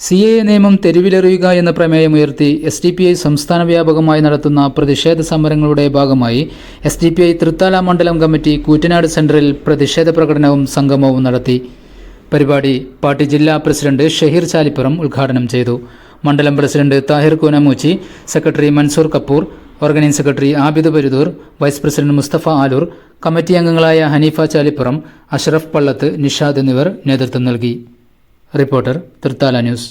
C A നിയമം തെരുവിലെറിയുക എന്ന പ്രമേയം ഉയർത്തി എസ് ഡി പി ഐ സംസ്ഥാന വ്യാപകമായി നടത്തുന്ന പ്രതിഷേധ സമരങ്ങളുടെ ഭാഗമായി S D P I Thrithala മണ്ഡലം കമ്മിറ്റി കൂറ്റനാട് സെന്ററിൽ പ്രതിഷേധ പ്രകടനവും സംഗമവും നടത്തി. പരിപാടി പാർട്ടി ജില്ലാ പ്രസിഡന്റ് ഷഹീർ ചാലിപ്പുറം ഉദ്ഘാടനം ചെയ്തു. മണ്ഡലം president Thahir Koonamoochi secretary Mansoor Kapoor organise secretary Abid Barudur vice president Musthafa Aloor committee അംഗങ്ങളായ ഹനീഫ ചാലിപ്പുറം അഷ്റഫ് പള്ളത്ത് നിഷാദ് എന്നിവർ നേതൃത്വം നൽകി. Reporter Thrithala news.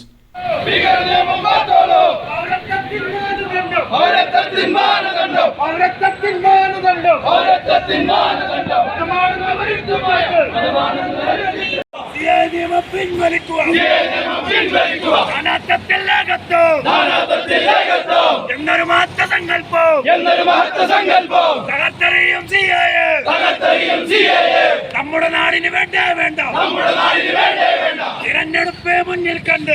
എന്നൊരു മാറ്റ സങ്കല്പം എന്നൊരു മഹത്വ സങ്കല്പം തകർത്തെറിയും സിയായ തകർത്തെറിയും സിയായ നമ്മുടെ നാടിന് വേണ്ട വേണ്ട നമ്മുടെ നാടിന് വേണ്ട. തിരഞ്ഞെടുപ്പ് മുന്നിൽ കണ്ട്.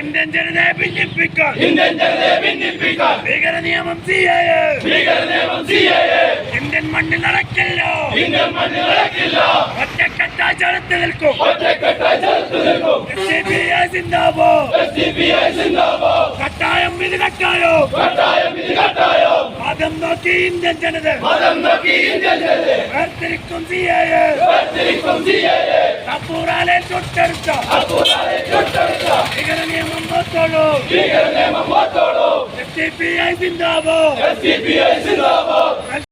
ഇന്ത്യൻ ജനതയെ ഭിന്നിപ്പിക്കാൻ. ഭീകര നിയമം ഇന്ത്യൻ മണ്ണിൽ നടക്കില്ലോ ഒറ്റക്കെട്ടാചാരത്തിൽ നിൽക്കും. കട്ടായം ഇത് കട്ടായോ മതം നോക്കി ഇന്ത്യൻ ജനത മതം നോക്കി ഇന്ത്യൻ ജനതയെ വേർതിരിക്കും സി വേർതിരിക്കും സിഎയെ കപ്പൂറാലെ തൊട്ടടുത്ത അക്കൂറാലെ ചുട്ടെടുത്ത ഭീകര നിയമം നോത്തോളൂ ഭീകര നിയമം മാറ്റോളൂ എസ് ഡി പി ഐ സിന്ദാബോ S D P I Zindabad